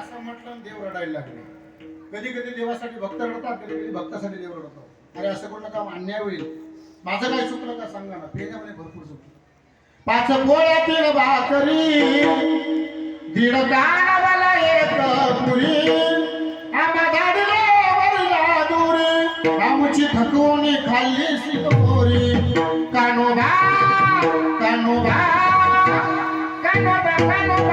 असं म्हटलं देव रडायला लागले. कधी कधी देवासाठी भक्त रडतात कधी कधी भक्तासाठी देव रडतो. अरे असं कोणतं काम अन्याय होईल? माझं काय चुकलं का सांगा ना. पेण्यामध्ये भरपूर चुकलं. पाच पोळ्या तीन भाकरी दीड गाणावाला एक पुरी आम्हा दाडले वरला दुरी आमची थकवणी खाल्ली शिकवरी. कानोबा कानोबा कानोबा कानोबा.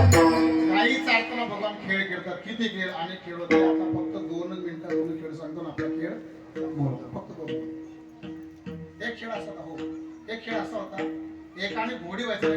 काही चालताना भगवान खेळ खेळतात. किती खेळ आणि खेळ होते आता फक्त दोनच मिनिटात दोन खेळ सांगतो ना आपला खेळ. फक्त दोन एक खेळ असा होता हो. एक खेळ असा होता एकाने घोडी व्हायचा